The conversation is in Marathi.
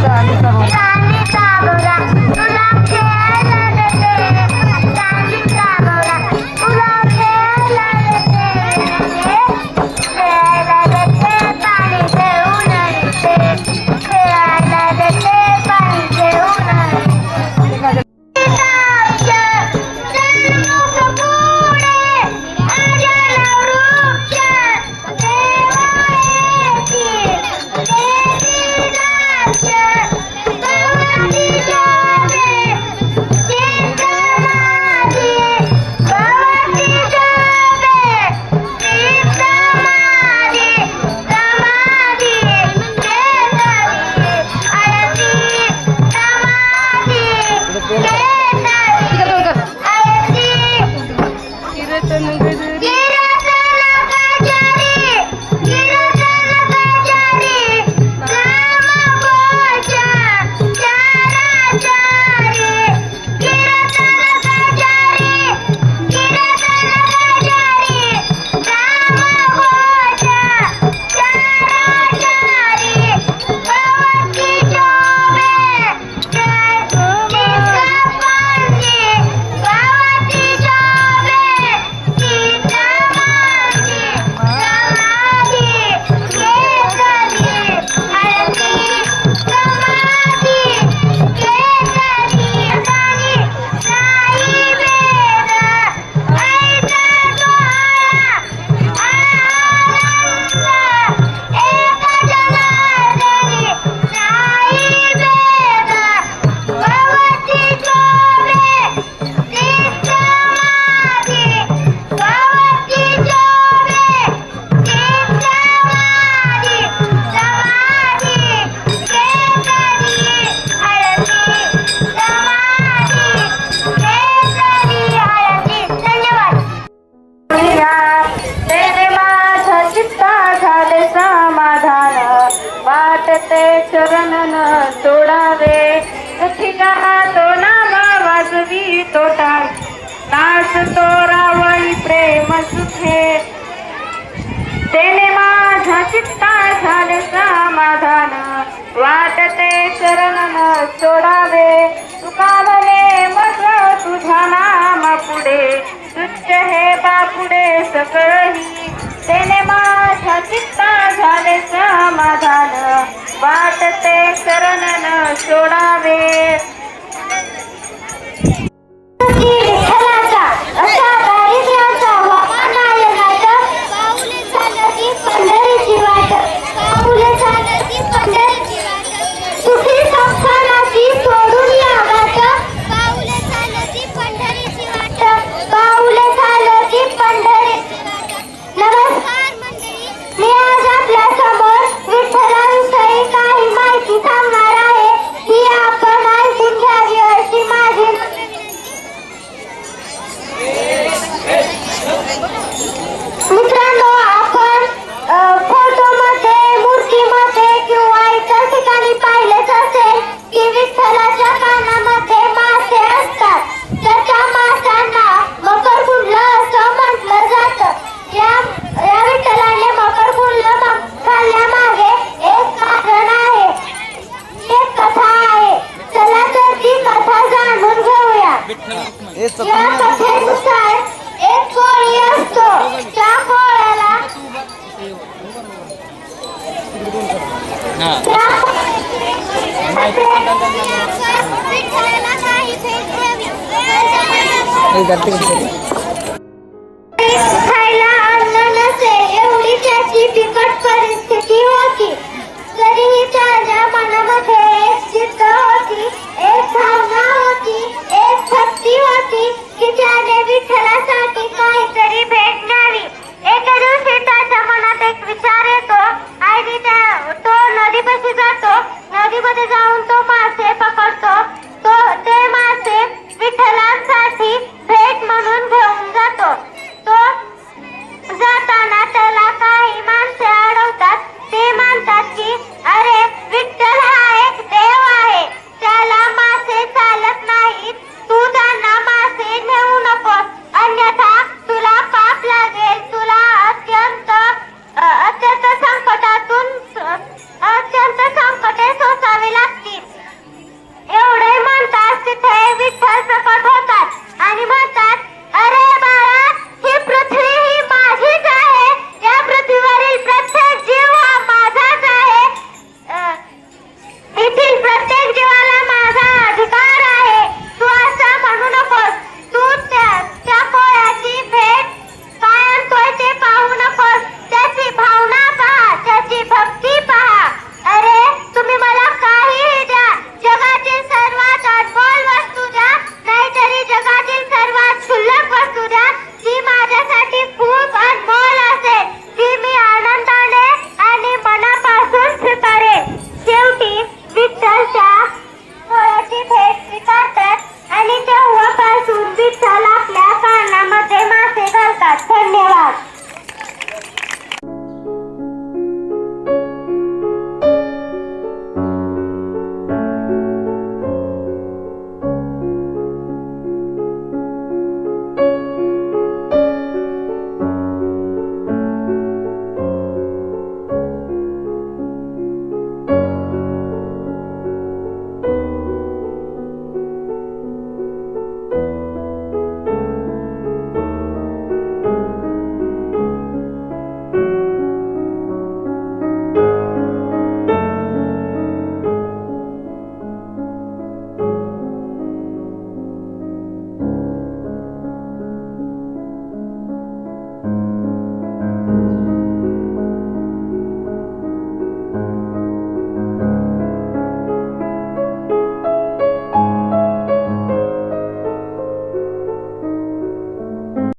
చాలి చాలి ठिका तो नाम वाजवी तोटा नाच तो रावळी प्रेम सुखे. तेने माझा चित्ता झाले समाधान वाटते चरण सोडावे. तुका भले तुझा तुझ्या नामा पुढे. तुच्छ हे बापुडे सकळही. तेने माझा चित्ता झाले समाधान वाटते शरण न सोडावे. एक कोळी असतो. त्या कोळ्याला खायला अन्न नसे एवढी त्याची बिकट परिस्थिती होती. तरीही त्याच्या मनामध्ये एक भावना होती एक